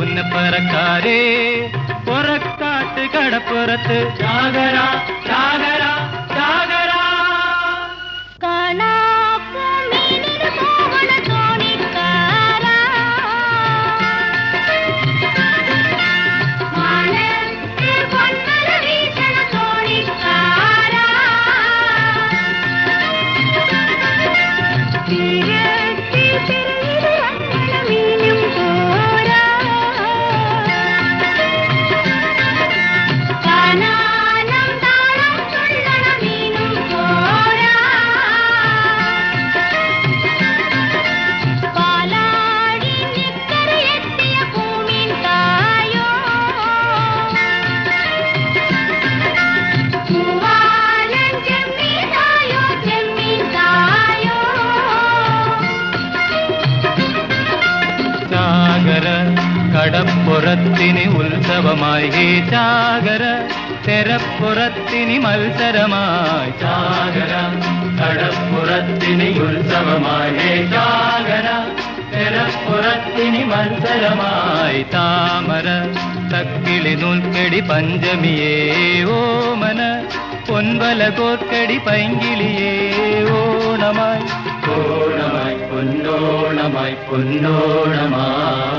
പുന്ന പറക്കാരേ പുറക്കാട്ട് കടപ്പുറത്ത് ചാകര ചാകര ചാകര കടപ്പുറത്തിന് ഉത്സവമായി ഹേ ചാകര തെരപ്പുറത്തിന് മത്സരമായി ചാകര കടപ്പുറത്തിന് ഉത്സവമായി ഹേ ചാകര തെരപ്പുറത്തിന് മത്സരമായി താമര തക്കിളി നൂൽക്കടി പഞ്ചമിയേ ഓമന பொன்வல கோக்கடி பைங்கிலியே ஓணமாய். ஓணமாய் பொன்னோணமாய் பொன்னோணமாய்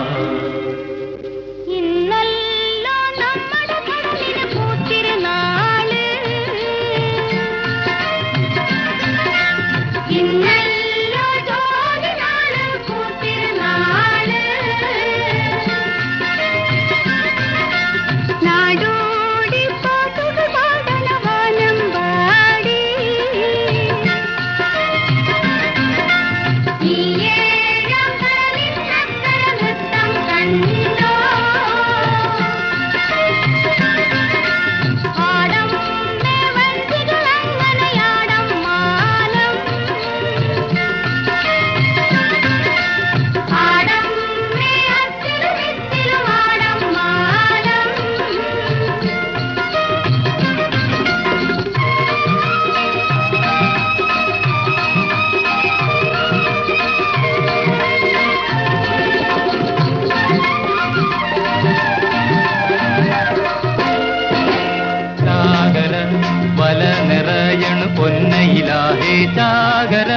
നിറയണു പൊന്നയിലാഹേ ചാകര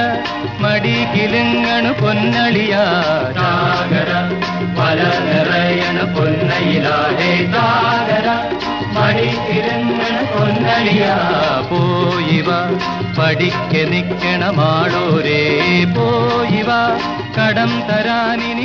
മടി കിലുങ്ങണു പൊന്നളിയാ. ചാകര വല നിറയണു പൊന്നയിലാഹേ ചാകര മടി കിലുങ്ങണു പൊന്നളിയാ. പോയിവ പഠിക്ക നിക്കണമാളോരേ പോയിവ കടം തരാനിനി